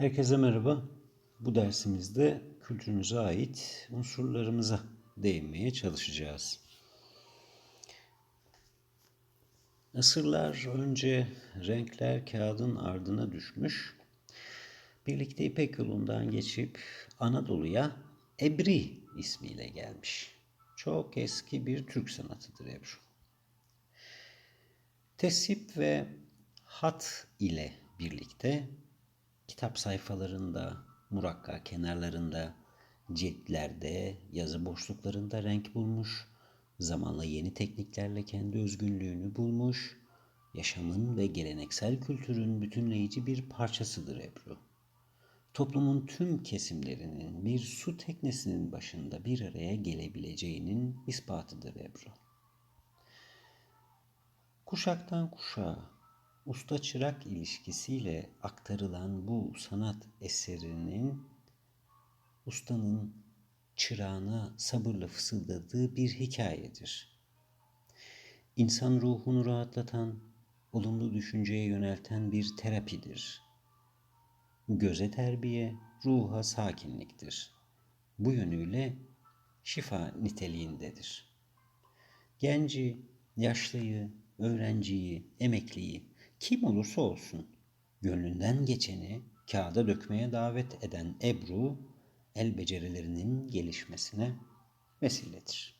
Herkese merhaba. Bu dersimizde kültürümüze ait unsurlarımıza değinmeye çalışacağız. Asırlar önce renkler kağıdın ardına düşmüş. Birlikte İpek yolundan geçip Anadolu'ya Ebri ismiyle gelmiş. Çok eski bir Türk sanatıdır Ebru. Tesip ve hat ile birlikte kitap sayfalarında, murakka kenarlarında, ciltlerde, yazı boşluklarında renk bulmuş, zamanla yeni tekniklerle kendi özgünlüğünü bulmuş, yaşamın ve geleneksel kültürün bütünleyici bir parçasıdır Ebru. Toplumun tüm kesimlerinin bir su teknesinin başında bir araya gelebileceğinin ispatıdır Ebru. Kuşaktan kuşağa usta çırak ilişkisiyle aktarılan bu sanat eserinin ustanın çırağına sabırla fısıldadığı bir hikayedir. İnsan ruhunu rahatlatan, olumlu düşünceye yönelten bir terapidir. Göze terbiye, ruha sakinliktir. Bu yönüyle şifa niteliğindedir. Genci, yaşlıyı, öğrenciyi, emekliyi, kim olursa olsun gönlünden geçeni kağıda dökmeye davet eden Ebru, el becerilerinin gelişmesine vesiledir.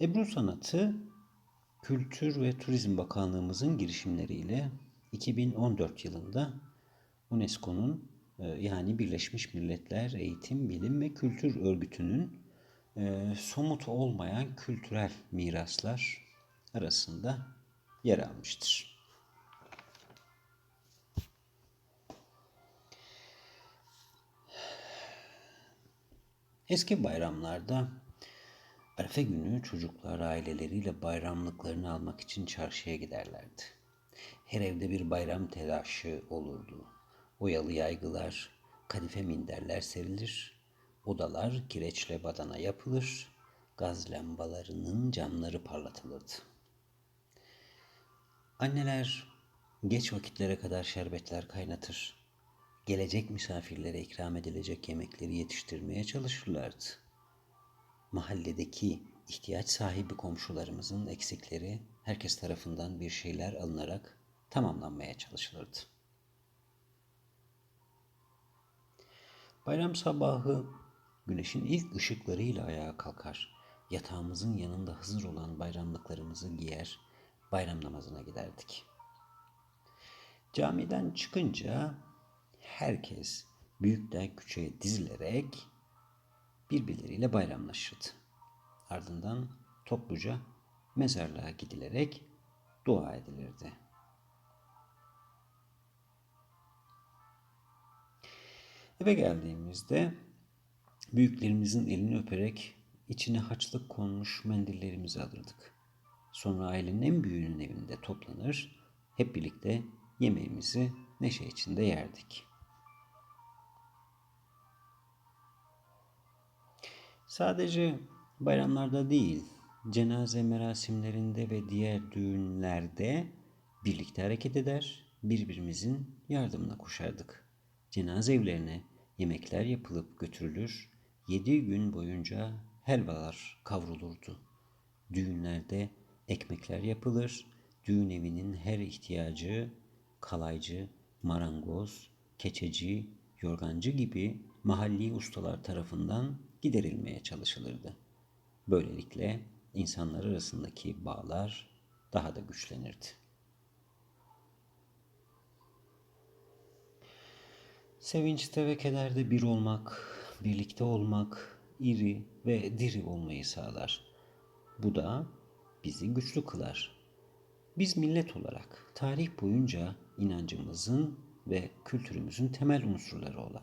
Ebru sanatı Kültür ve Turizm Bakanlığımızın girişimleriyle 2014 yılında UNESCO'nun e, yani Birleşmiş Milletler Eğitim, Bilim ve Kültür Örgütü'nün e, somut olmayan kültürel miraslar arasında yer almıştır. Eski bayramlarda Arefe günü çocuklar aileleriyle bayramlıklarını almak için çarşıya giderlerdi. Her evde bir bayram telaşı olurdu. Oyalı yaygılar, kadife minderler serilir, odalar kireçle badana yapılır, gaz lambalarının camları parlatılırdı. Anneler geç vakitlere kadar şerbetler kaynatır. Gelecek misafirlere ikram edilecek yemekleri yetiştirmeye çalışırlardı. Mahalledeki ihtiyaç sahibi komşularımızın eksikleri herkes tarafından bir şeyler alınarak tamamlanmaya çalışılırdı. Bayram sabahı güneşin ilk ışıklarıyla ayağa kalkar. Yatağımızın yanında hazır olan bayramlıklarımızı giyer, bayram namazına giderdik. Camiden çıkınca herkes büyükten küçüğe dizilerek birbirleriyle bayramlaşırdı. Ardından topluca mezarlığa gidilerek dua edilirdi. Eve geldiğimizde büyüklerimizin elini öperek içine haçlık konmuş mendillerimizi alırdık. Sonra ailenin en büyüğünün evinde toplanır, hep birlikte yemeğimizi neşe içinde yerdik. Sadece bayramlarda değil, cenaze merasimlerinde ve diğer düğünlerde birlikte hareket eder, birbirimizin yardımına koşardık. Cenaze evlerine yemekler yapılıp götürülür, yedi gün boyunca helvalar kavrulurdu. Düğünlerde ekmekler yapılır, düğün evinin her ihtiyacı kalaycı, marangoz, keçeci, yorgancı gibi mahalli ustalar tarafından giderilmeye çalışılırdı. Böylelikle insanlar arasındaki bağlar daha da güçlenirdi. Sevinçte ve kederde bir olmak, birlikte olmak, iri ve diri olmayı sağlar. Bu da bizi güçlü kılar. Biz millet olarak tarih boyunca inancımızın ve kültürümüzün temel unsurları olan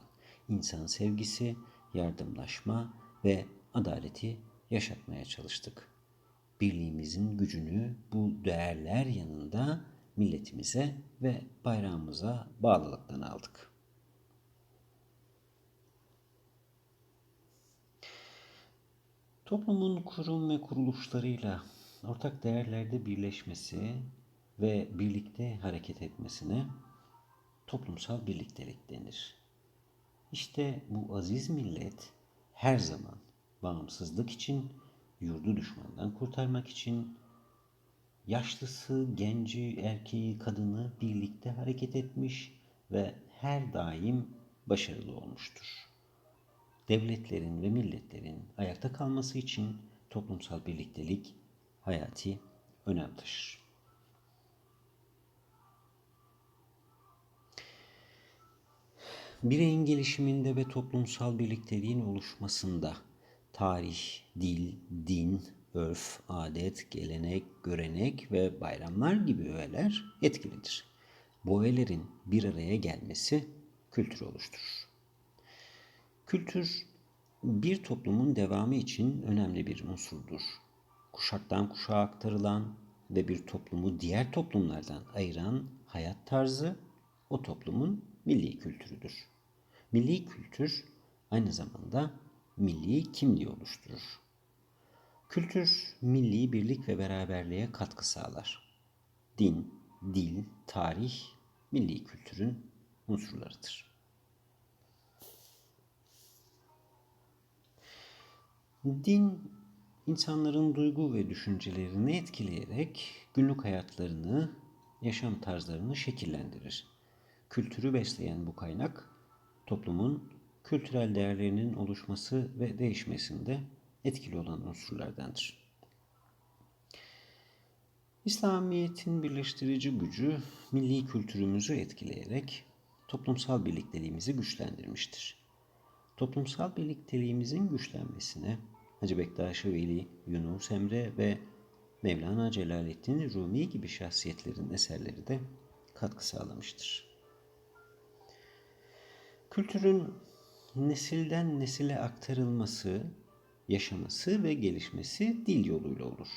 insan sevgisi, yardımlaşma ve adaleti yaşatmaya çalıştık. Birliğimizin gücünü bu değerler yanında milletimize ve bayrağımıza bağlılıktan aldık. Toplumun kurum ve kuruluşlarıyla ortak değerlerde birleşmesi ve birlikte hareket etmesine toplumsal birliktelik denir. İşte bu aziz millet her zaman bağımsızlık için, yurdu düşmandan kurtarmak için yaşlısı, genci, erkeği, kadını birlikte hareket etmiş ve her daim başarılı olmuştur. Devletlerin ve milletlerin ayakta kalması için toplumsal birliktelik hayati önem taşır. Bireyin gelişiminde ve toplumsal birlikteliğin oluşmasında tarih, dil, din, örf, adet, gelenek, görenek ve bayramlar gibi öğeler etkilidir. Bu öğelerin bir araya gelmesi kültür oluşturur. Kültür bir toplumun devamı için önemli bir unsurdur. Kuşaktan kuşağa aktarılan ve bir toplumu diğer toplumlardan ayıran hayat tarzı o toplumun milli kültürüdür. Milli kültür aynı zamanda milli kimliği oluşturur. Kültür milli birlik ve beraberliğe katkı sağlar. Din, dil, tarih milli kültürün unsurlarıdır. Din insanların duygu ve düşüncelerini etkileyerek günlük hayatlarını, yaşam tarzlarını şekillendirir. Kültürü besleyen bu kaynak toplumun kültürel değerlerinin oluşması ve değişmesinde etkili olan unsurlardandır. İslamiyet'in birleştirici gücü milli kültürümüzü etkileyerek toplumsal birlikteliğimizi güçlendirmiştir. Toplumsal birlikteliğimizin güçlenmesine Hacı Bektaş Veli, Yunus Emre ve Mevlana Celaleddin Rumi gibi şahsiyetlerin eserleri de katkı sağlamıştır. Kültürün nesilden nesile aktarılması, yaşaması ve gelişmesi dil yoluyla olur.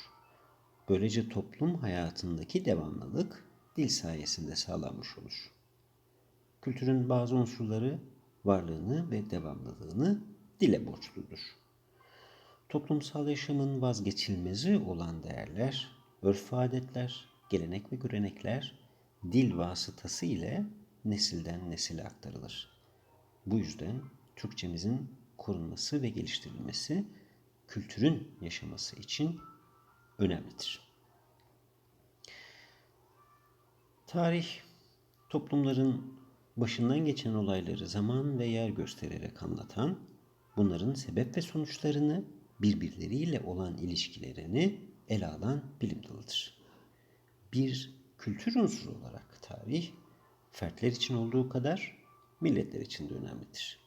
Böylece toplum hayatındaki devamlılık dil sayesinde sağlanmış olur. Kültürün bazı unsurları varlığını ve devamlılığını dile borçludur. Toplumsal yaşamın vazgeçilmezi olan değerler, örf adetler, gelenek ve görenekler dil vasıtası ile nesilden nesile aktarılır. Bu yüzden Türkçemizin korunması ve geliştirilmesi kültürün yaşaması için önemlidir. Tarih toplumların başından geçen olayları zaman ve yer göstererek anlatan, bunların sebep ve sonuçlarını birbirleriyle olan ilişkilerini ele alan bilim dalıdır. Bir kültür unsuru olarak tarih, fertler için olduğu kadar milletler için de önemlidir.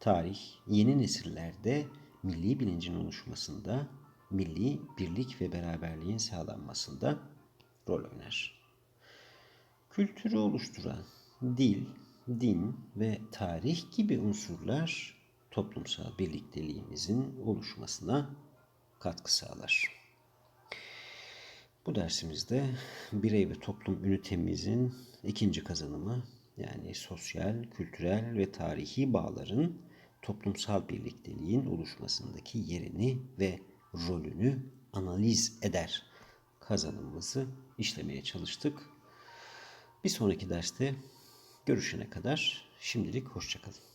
Tarih, yeni nesillerde milli bilincin oluşmasında, milli birlik ve beraberliğin sağlanmasında rol oynar. Kültürü oluşturan dil, din ve tarih gibi unsurlar toplumsal birlikteliğimizin oluşmasına katkı sağlar. Bu dersimizde birey ve toplum ünitemizin ikinci kazanımı yani sosyal, kültürel ve tarihi bağların toplumsal birlikteliğin oluşmasındaki yerini ve rolünü analiz eder kazanımımızı işlemeye çalıştık. Bir sonraki derste görüşene kadar şimdilik hoşçakalın.